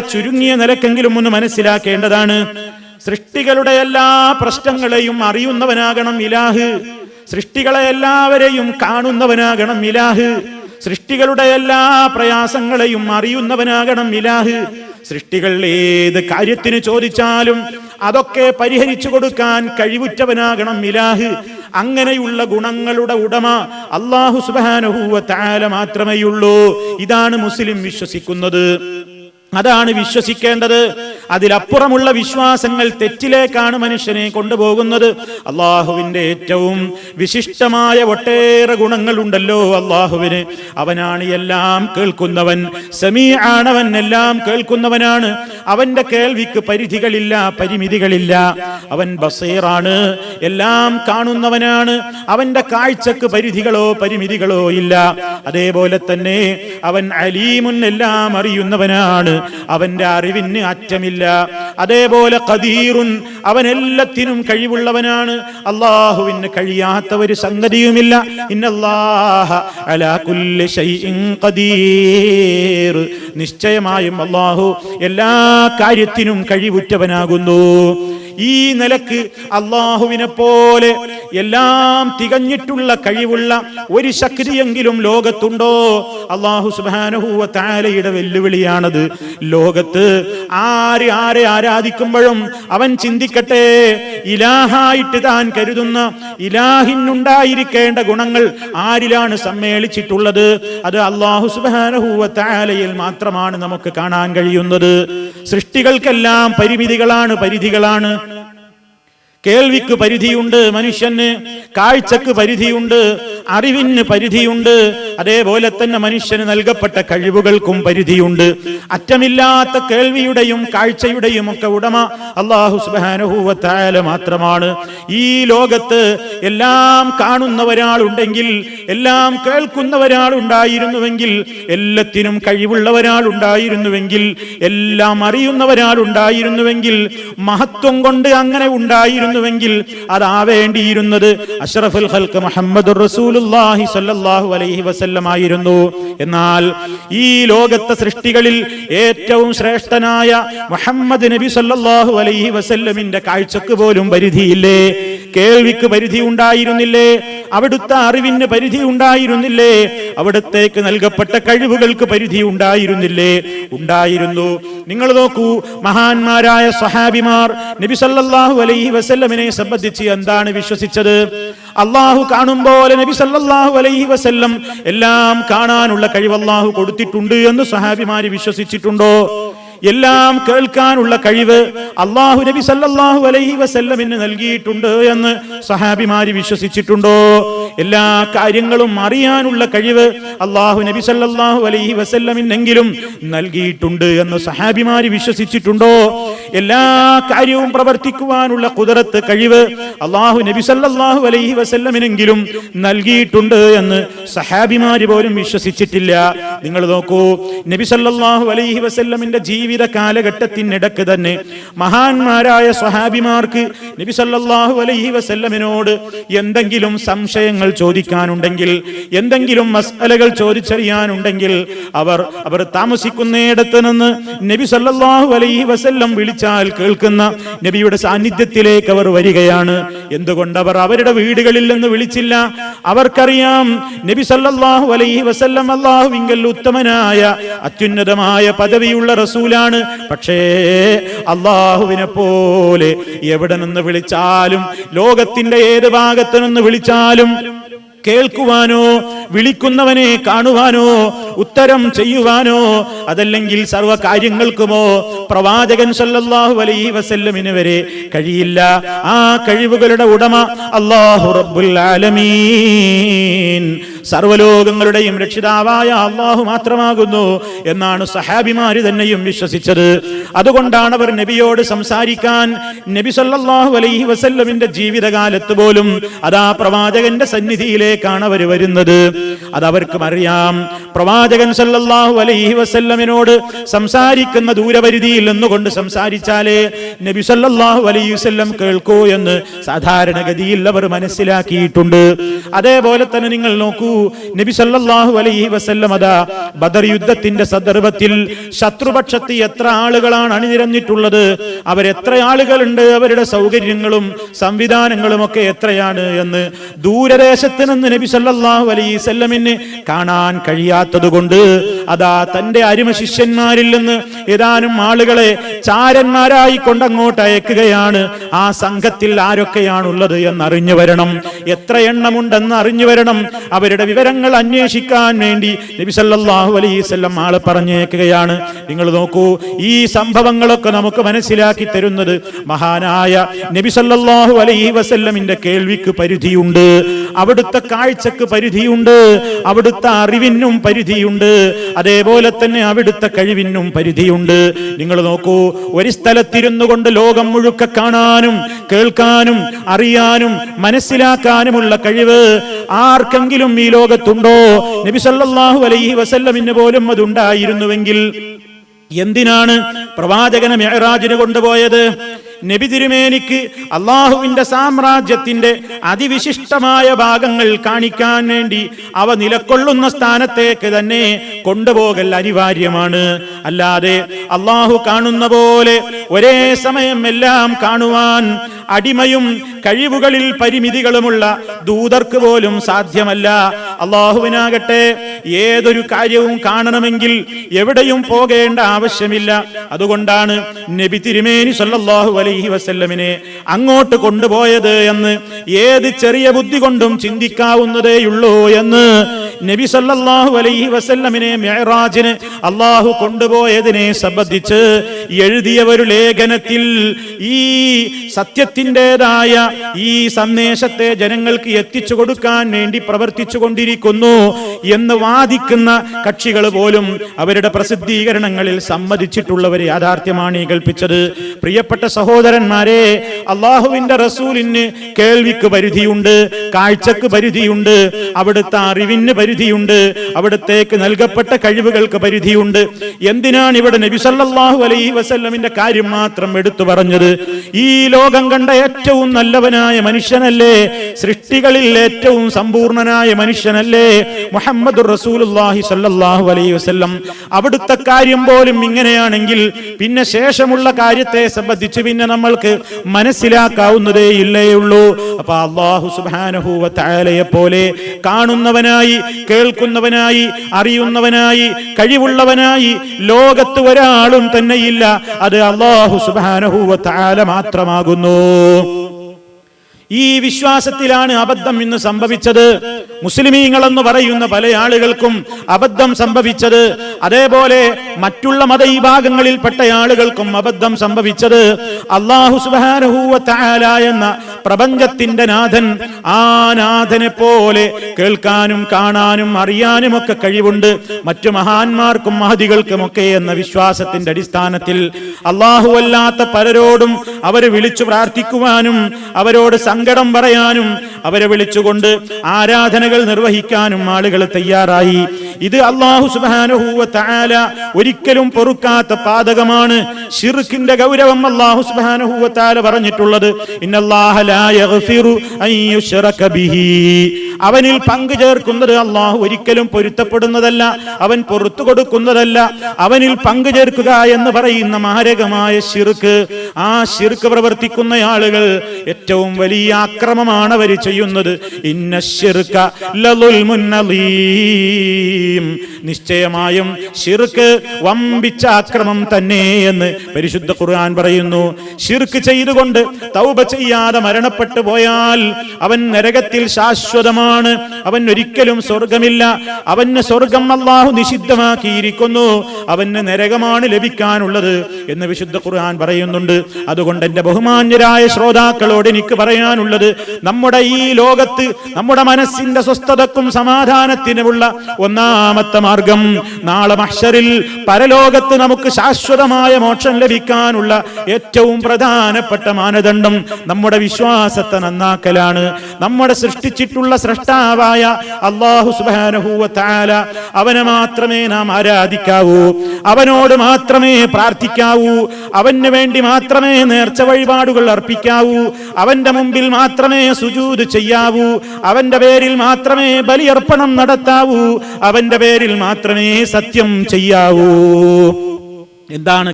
ചുരുങ്ങിയ നിലക്കെങ്കിലും ഒന്ന് മനസ്സിലാക്കേണ്ടതാണ്. സൃഷ്ടികളുടെ എല്ലാ പ്രശ്നങ്ങളെയും അറിയുന്നവനാകണം ഇലാഹ്. സൃഷ്ടികളെ എല്ലാവരെയും കാണുന്നവനാകണം ഇലാഹ്. സൃഷ്ടികളുടെ എല്ലാ പ്രയാസങ്ങളെയും അറിയുന്നവനാകണം ഇലാഹ്. സൃഷ്ടികൾ ഏത് കാര്യത്തിന് ചോദിച്ചാലും അതൊക്കെ പരിഹരിച്ചു കൊടുക്കാൻ കഴിവുറ്റവനാകണം ഇലാഹ്. അങ്ങനെയുള്ള ഗുണങ്ങളുടെ ഉടമ അള്ളാഹു സുബാനഹൂവ താല മാത്രമേയുള്ളൂ. ഇതാണ് മുസ്ലിം വിശ്വസിക്കുന്നത്. അതാണ് വിശ്വസിക്കേണ്ടത്. അതിലപ്പുറമുള്ള വിശ്വാസങ്ങൾ തെറ്റിലേക്കാണ് മനുഷ്യനെ കൊണ്ടുപോകുന്നത്. അള്ളാഹുവിന്റെ ഏറ്റവും വിശിഷ്ടമായ ഒട്ടേറെ ഗുണങ്ങളുണ്ടല്ലോ അള്ളാഹുവിന്. അവനാണ് എല്ലാം കേൾക്കുന്നവൻ. സമീ ആണവൻ എല്ലാം കേൾക്കുന്നവനാണ്. അവന്റെ കേൾവിക്ക് പരിധികളില്ല പരിമിതികളില്ല. അവൻ ബസീറാണ്. എല്ലാം കാണുന്നവനാണ്. അവന്റെ കാഴ്ചക്ക് പരിധികളോ പരിമിതികളോ ഇല്ല. അതേപോലെ തന്നെ അവൻ അലീമുൻ എല്ലാം അറിയുന്നവനാണ്. അവന്റെ അറിവിന് അറ്റമില്ല. അതേപോലെ ഖദീറുൻ അവൻ എല്ലാത്തിനും കഴിവുള്ളവനാണ്. അള്ളാഹുവിന് കഴിയാത്ത ഒരു സംഗതിയുമില്ല നിശ്ചയമായും അള്ളാഹു എല്ലാ കാര്യത്തിനും കഴിവുറ്റവനാകുന്നു. ഈ നിലയ്ക്ക് അള്ളാഹുവിനെ പോലെ എല്ലാം തികഞ്ഞിട്ടുള്ള കഴിവുള്ള ഒരു ശക്തിയെങ്കിലും ലോകത്തുണ്ടോ? അള്ളാഹു സുബാനഹൂവ താലയുടെ വെല്ലുവിളിയാണത്. ലോകത്ത് ആര് ആരെ ആരാധിക്കുമ്പോഴും അവൻ ചിന്തിക്കട്ടെ ഇലാഹായിട്ട് താൻ കരുതുന്ന ഇലാഹിനുണ്ടായിരിക്കേണ്ട ഗുണങ്ങൾ ആരിലാണ് സമ്മേളിച്ചിട്ടുള്ളത്? അത് അള്ളാഹു സുബാനഹൂവ താലയിൽ മാത്രമാണ് നമുക്ക് കാണാൻ കഴിയുന്നത്. സൃഷ്ടികൾക്കെല്ലാം പരിമിതികളാണ് പരിധികളാണ്. കേൾവിക്ക് പരിധിയുണ്ട് മനുഷ്യന് കാഴ്ചക്ക് പരിധിയുണ്ട് അറിവിന് പരിധിയുണ്ട്. അതേപോലെ തന്നെ മനുഷ്യന് നൽകപ്പെട്ട കഴിവുകൾക്കും പരിധിയുണ്ട്. അറ്റമില്ലാത്ത കേൾവിയുടെയും കാഴ്ചയുടെയും ഒക്കെ ഉടമ അള്ളാഹു സുബാനുഭൂവത്തായാല മാത്രമാണ്. ഈ ലോകത്ത് എല്ലാം കാണുന്ന ഒരാളുണ്ടെങ്കിൽ എല്ലാം കേൾക്കുന്ന ഒരാളുണ്ടായിരുന്നുവെങ്കിൽ എല്ലാത്തിനും കഴിവുള്ള ഒരാളുണ്ടായിരുന്നുവെങ്കിൽ എല്ലാം അറിയുന്ന ഒരാളുണ്ടായിരുന്നുവെങ്കിൽ മഹത്വം കൊണ്ട് അങ്ങനെ ഉണ്ടായിരുന്നുവെങ്കിൽ അതാവേണ്ടിയിരുന്നത് അഷ്റഫുൽ ഹൽക്ക് മുഹമ്മദ് റസൂലുള്ളാഹി സ്വല്ലല്ലാഹു അലൈഹി വസല്ലം എന്നാൽ ഈ ലോകത്തെ സൃഷ്ടികളിൽ ഏറ്റവും ശ്രേഷ്ഠനായ മുഹമ്മദ് നബി സല്ലല്ലാഹു അലൈഹി വസല്ലമിന്റെ കാഴ്ചക്ക് പോലും പരിധിയില്ലേ? കേൾവിക്ക് പരിധി ഉണ്ടായിരുന്നില്ലേ? അവിടുത്തെ അറിവിന് പരിധി ഉണ്ടായിരുന്നില്ലേ? അവിടത്തേക്ക് നൽകപ്പെട്ട കഴിവുകൾക്ക് പരിധി ഉണ്ടായിരുന്നില്ലേ? ഉണ്ടായിരുന്നു. നിങ്ങൾ നോക്കൂ മഹാന്മാരായ സഹാബിമാർ നബി സല്ലല്ലാഹു അലൈഹി വസല്ലമിനെ സംബന്ധിച്ച് എന്താണ് വിശ്വസിച്ചത്? അള്ളാഹു കാണും പോലെ നബി സല്ലല്ലാഹു അലൈഹി വസല്ലം എല്ലാം കാണാനുള്ള കഴിവ് അള്ളാഹു കൊടുത്തിട്ടുണ്ട് എന്ന് സഹാബിമാര് വിശ്വസിച്ചിട്ടുണ്ടോ? എല്ലാം കേൾക്കാനുള്ള കഴിവ് അള്ളാഹു നബി സല്ലാഹു അലൈഹി വസല്ലമിന് നൽകിയിട്ടുണ്ട് എന്ന് സഹാബിമാര് വിശ്വസിച്ചിട്ടുണ്ടോ? എല്ലാ കാര്യങ്ങളും അറിയാനുള്ള കഴിവ് അള്ളാഹു നബി സല്ലാഹു അലൈഹി വസല്ലമിനെങ്കിലും നൽകിയിട്ടുണ്ട് എന്ന് സഹാബിമാര് വിശ്വസിച്ചിട്ടുണ്ടോ? എല്ലാ കാര്യവും പ്രവർത്തിക്കുവാനുള്ള കുതിരത്ത് കഴിവ് അള്ളാഹു നബി സല്ലാഹു അലൈഹി വസല്ലമിനെങ്കിലും നൽകിയിട്ടുണ്ട് എന്ന് സഹാബിമാര് പോലും വിശ്വസിച്ചിട്ടില്ല. നിങ്ങൾ നോക്കൂ നബി സല്ലാഹു അലൈഹി വസല്ലമിന്റെ ജീവിത കാലഘട്ടത്തിനിടക്ക് തന്നെ മഹാന്മാരായ സഹാബിമാർക്ക് നബി സല്ലാഹു അലൈഹി വസല്ലമിനോട് എന്തെങ്കിലും സംശയങ്ങൾ ചോദിക്കാനുണ്ടെങ്കിൽ എന്തെങ്കിലും മസ്അലകൾ ചോദിച്ചറിയാനുണ്ടെങ്കിൽ അവർ അവർ താമസിക്കുന്നിടത്ത് നിന്ന് നബി സല്ലാഹു അലൈഹി വസല്ലം വിളിച്ചാൽ കേൾക്കുന്ന നബിയുടെ സാന്നിധ്യത്തിലേക്ക് അവർ വരികയാണ്. എന്തുകൊണ്ട് അവർ അവരുടെ വീടുകളിൽ നിന്ന് വിളിച്ചില്ല? അവർക്കറിയാം നബി സല്ലല്ലാഹു അലൈഹി വസല്ലം അള്ളാഹുവിങ്കൽ ഉത്തമനായ അത്യുന്നതമായ പദവിയുള്ള റസൂലാണ്. പക്ഷേ അള്ളാഹുവിനെ പോലെ എവിടെ നിന്ന് വിളിച്ചാലും ലോകത്തിന്റെ ഏത് ഭാഗത്ത് നിന്ന് വിളിച്ചാലും കേൾക്കുവാനോ വിളിക്കുന്നവനെ കാണുവാനോ ഉത്തരം ചെയ്യുവാനോ അതല്ലെങ്കിൽ സർവ കാര്യങ്ങൾക്കുമോ പ്രവാചകൻ സല്ലല്ലാഹു അലൈഹി വസല്ലമിന് വരെ കഴിയില്ല. ആ കഴിവുകളുടെ ഉടമ അല്ലാഹു റബ്ബുൽ ആലമീൻ. സർവലോകങ്ങളുടെയും രക്ഷിതാവായ അള്ളാഹു മാത്രമാകുന്നു എന്നാണ് സഹാബിമാര് തന്നെയും വിശ്വസിച്ചത്. അതുകൊണ്ടാണ് അവർ നബിയോട് സംസാരിക്കാൻ നബി സല്ലാഹു അലൈഹി വസല്ലമിന്റെ ജീവിതകാലത്ത് പോലും അതാ പ്രവാചകന്റെ സന്നിധിയിലേക്കാണ് അവർ വരുന്നത്. അത് അവർക്കും അറിയാം പ്രവാചകൻ സല്ലല്ലാഹു അലൈഹി വസല്ലമിനോട് സംസാരിക്കുന്ന ദൂരപരിധിയിൽ നിന്നുകൊണ്ട് സംസാരിച്ചാലേ നബി സല്ലല്ലാഹു അലൈഹി വസല്ലം കേൾക്കൂ എന്ന് സാധാരണഗതിയിൽ അവർ മനസ്സിലാക്കിയിട്ടുണ്ട്. അതേപോലെ തന്നെ നിങ്ങൾ നോക്കൂ നബി സല്ലല്ലാഹു അലൈഹി വസല്ലം അതാ ബദർ യുദ്ധത്തിന്റെ സന്ദർഭത്തിൽ ശത്രുപക്ഷത്ത് എത്ര ആളുകളാണ് അണിനിരന്നിട്ടുള്ളത്. അവരെത്ര ആളുകളുണ്ട് അവരുടെ സൗകര്യങ്ങളും സംവിധാനങ്ങളും ഒക്കെ എത്രയാണ് എന്ന് ദൂരദേശത്ത് നിന്ന് നബി സല്ലല്ലാഹു അലൈഹി വസല്ലമിന് കാണാൻ കഴിയാത്തത് കൊണ്ട് അതാ തന്റെ അരിമ ശിഷ്യന്മാരിൽ നിന്ന് ഏതാനും ആളുകളെ ചാരന്മാരായി കൊണ്ടങ്ങോട്ട് അയക്കുകയാണ് ആ സംഘത്തിൽ ആരൊക്കെയാണുള്ളത് എന്നറിഞ്ഞു വരണം. എത്ര എണ്ണമുണ്ടെന്ന് അറിഞ്ഞു വരണം. അവരുടെ വിവരങ്ങൾ അന്വേഷിക്കാൻ വേണ്ടി നബിസല്ലാഹു സല്ലല്ലാഹു ആൾ പറഞ്ഞേക്കുകയാണ്. നിങ്ങൾ നോക്കൂ ഈ സംഭവങ്ങളൊക്കെ നമുക്ക് മനസ്സിലാക്കി തരുന്നത് മഹാനായ നബിസല്ലാഹു അലൈഹി വസല്ലമിന്റെ കേൾവിക്ക് പരിധിയുണ്ട്. അവിടുത്തെ കാഴ്ചക്ക് പരിധിയുണ്ട്. അവിടുത്തെ അറിവിനും പരിധിയുണ്ട്. അതേപോലെ തന്നെ അവിടുത്തെ കഴിവിനും പരിധിയുണ്ട്. നിങ്ങൾ നോക്കൂ ഒരു സ്ഥലത്തിരുന്നു കൊണ്ട് ലോകം മുഴുക്ക കാണാനും കേൾക്കാനും അറിയാനും മനസ്സിലാക്കാനുമുള്ള കഴിവ് ആർക്കെങ്കിലും ഈ ലോകത്തുണ്ടോ? നബി സല്ലല്ലാഹു അലൈഹി വസല്ലമിന് പോലും അതുണ്ടായിരുന്നുവെങ്കിൽ എന്തിനാണ് പ്രവാചകനെ മെഹറാജിന് കൊണ്ടുപോയത്? നബി തിരുമേനിക്ക് അള്ളാഹുവിന്റെ സാമ്രാജ്യത്തിന്റെ അതിവിശിഷ്ടമായ ഭാഗങ്ങൾ കാണിക്കാൻ വേണ്ടി അവ നിലക്കൊള്ളുന്ന സ്ഥാനത്തേക്ക് തന്നെ കൊണ്ടുപോകൽ അനിവാര്യമാണ്. അല്ലാതെ അള്ളാഹു കാണുന്ന പോലെ ഒരേ സമയം എല്ലാം കാണുവാൻ അടിമയും കഴിവുകളിൽ പരിമിതികളുമുള്ള ദൂതർക്ക് പോലും സാധ്യമല്ല. അള്ളാഹുവിനാകട്ടെ ഏതൊരു കാര്യവും കാണണമെങ്കിൽ എവിടെയും പോകേണ്ട ആവശ്യമില്ല. അതുകൊണ്ടാണ് നബി തിരുമേനി സല്ലാഹു അലൈഹി വസല്ലമിനെ അങ്ങോട്ട് കൊണ്ടുപോയത് എന്ന് ഏത് ചെറിയ ബുദ്ധി കൊണ്ടും ചിന്തിക്കാവുന്നതേയുള്ളൂ എന്ന് നബി സല്ലാഹു അലൈഹി വസല്ലമിനെ മെഹറാജിന് അള്ളാഹു കൊണ്ടുപോയതിനെ സംബന്ധിച്ച് എഴുതിയ ഒരു ലേഖനത്തിൽ ഈ സത്യത്തിന്റെതായ ഈ സന്ദേശത്തെ ജനങ്ങൾക്ക് എത്തിച്ചു കൊടുക്കാൻ വേണ്ടി പ്രവർത്തിച്ചു കൊണ്ടിരിക്കുന്നു എന്ന് വാദിക്കുന്ന കക്ഷികൾ പോലും അവരുടെ പ്രസിദ്ധീകരണങ്ങളിൽ സമ്മതിച്ചിട്ടുള്ളവരെ യാഥാർത്ഥ്യമാണ് ഈ കൽപ്പിച്ചത്. പ്രിയപ്പെട്ട സഹോദരന്മാരെ അള്ളാഹുവിന്റെ റസൂലിന് കേൾവിക്ക് പരിധിയുണ്ട് കാഴ്ചക്ക് പരിധിയുണ്ട് അവിടുത്തെ അറിവിന് പരിധിയുണ്ട് അവിടത്തേക്ക് നൽകപ്പെട്ട കഴിവുകൾക്ക് പരിധിയുണ്ട്. എന്തിനാണ് ഇവിടെ നബിസല്ലാഹു അലൈ വസല്ലമിന്റെ കാര്യം മാത്രം എടുത്തു പറഞ്ഞത് ഈ ലോകം കണ്ട ഏറ്റവും നല്ലവനായ മനുഷ്യനല്ലേ സൃഷ്ടികളിൽ ഏറ്റവും സമ്പൂർണനായ മനുഷ്യനല്ലേ മുഹമ്മദ് അവിടുത്തെ കാര്യം പോലും ഇങ്ങനെയാണെങ്കിൽ പിന്നെ ശേഷമുള്ള കാര്യത്തെ സംബന്ധിച്ച് പിന്നെ നമ്മൾക്ക് മനസ്സിലാക്കാവുന്നതേ ഇല്ലേയുള്ളൂ. അപ്പൊ അള്ളാഹു സുബ്ഹാനഹു വ പോലെ കാണുന്നവനായി കേൾക്കുന്നവനായി അറിയുന്നവനായി കഴിവുള്ളവനായി ലോകത്ത് ഒരാളും തന്നെയില്ല അത് അള്ളാഹു തആല മാത്രമാകുന്നു. ഈ വിശ്വാസത്തിലാണ് അബദ്ധം ഇന്ന് സംഭവിച്ചത്. മുസ്ലിമീങ്ങൾ എന്ന് പറയുന്ന പല ആളുകൾക്കും അബദ്ധം സംഭവിച്ചത്. അതേപോലെ മറ്റുള്ള മതവിഭാഗങ്ങളിൽപ്പെട്ട ആളുകൾക്കും അബദ്ധം സംഭവിച്ചത്. അള്ളാഹു സുബാനഹൂല എന്ന പ്രപഞ്ചത്തിന്റെ നാഥൻ ആ നാഥനെ പോലെ കേൾക്കാനും കാണാനും അറിയാനും ഒക്കെ കഴിവുണ്ട്. മറ്റു മഹാന്മാർക്കും മഹതികൾക്കുമൊക്കെ എന്ന വിശ്വാസത്തിന്റെ അടിസ്ഥാനത്തിൽ അല്ലാത്ത പലരോടും അവരെ വിളിച്ചു പ്രാർത്ഥിക്കുവാനും അവരോട് സങ്കടം പറയാനും അവരെ വിളിച്ചുകൊണ്ട് ആരാധനകൾ നിർവഹിക്കാനും ആളുകൾ തയ്യാറായി. ഇത് അള്ളാഹു സുബാനുഹൂവ തആല ഒരിക്കലും പൊറുക്കാത്ത പാതകമാണ്. ഷിർഖിന്റെ ഗൗരവം അള്ളാഹു സുബാനുഹൂവ തആല പറഞ്ഞിട്ടുള്ളത്. അവനിൽ പങ്കു ചേർക്കുന്നത് അള്ളാഹു ഒരിക്കലും പൊരുത്തപ്പെടുന്നതല്ല അവൻ പൊറത്തു കൊടുക്കുന്നതല്ല. അവനിൽ പങ്കു ചേർക്കുക എന്ന് പറയുന്ന മാരകമായ ഷിർക്ക് ആ ശിർക്ക് പ്രവർത്തിക്കുന്ന ആളുകൾ ഏറ്റവും വലിയ ആക്രമമാണ് അവർ ചെയ്യുന്നത് ഇന്ന ശിർക്ക ലതുൽ അലീം. നിശ്ചയമായും ഷിർക്ക് വമ്പിച്ച അക്രമം തന്നെ എന്ന് പരിശുദ്ധ ഖുർആൻ പറയുന്നു. ഷിർക്ക് ചെയ്തുകൊണ്ട് തൗബ ചെയ്യാതെ മരണപ്പെട്ടു പോയാൽ അവൻ നരകത്തിൽ ശാശ്വതമാണ്. അവൻ ഒരിക്കലും സ്വർഗമില്ല അവന് സ്വർഗം അള്ളാഹു നിഷിദ്ധമാക്കിയിരിക്കുന്നു. അവന് നരകമാണ് ലഭിക്കാനുള്ളത് എന്ന് വിശുദ്ധ ഖുർആൻ പറയുന്നുണ്ട്. അതുകൊണ്ട് എന്റെ ബഹുമാന്യരായ ശ്രോതാക്കളോട് എനിക്ക് പറയാനുള്ളത് നമ്മുടെ ഈ ലോകത്ത് നമ്മുടെ മനസ്സിന്റെ സ്വസ്ഥതക്കും സമാധാനത്തിനുമുള്ള ഒന്നാമത്തെ മാർഗം. നാളെ മഹ്ഷറിൽ പരലോകത്ത് നമുക്ക് ശാശ്വതമായ മോക്ഷം ലഭിക്കാനുള്ള ഏറ്റവും പ്രധാനപ്പെട്ട മാനദണ്ഡം നമ്മുടെ വിശ്വാസത്തെ നന്നാക്കലാണ്. നമ്മുടെ സൃഷ്ടിച്ചിട്ടുള്ള സൃഷ്ടാവായ അള്ളാഹു സുബാനഹൂവത്താല അവനെ മാത്രമേ നാം ആരാധിക്കാവൂ. അവനോട് മാത്രമേ പ്രാർത്ഥിക്കാവൂ. അവന് വേണ്ടി മാത്രമേ നേർച്ച വഴിപാടുകൾ അർപ്പിക്കാവൂ. അവന്റെ മുമ്പിൽ മാത്രമേ സുജൂത് ചെയ്യാവൂ. അവന്റെ പേരിൽ മാത്രമേ ബലിയർപ്പണം നടത്താവൂ. അവന്റെ പേരിൽ മാത്രമേ സത്യം ചെയ്യാവൂ. എന്താണ്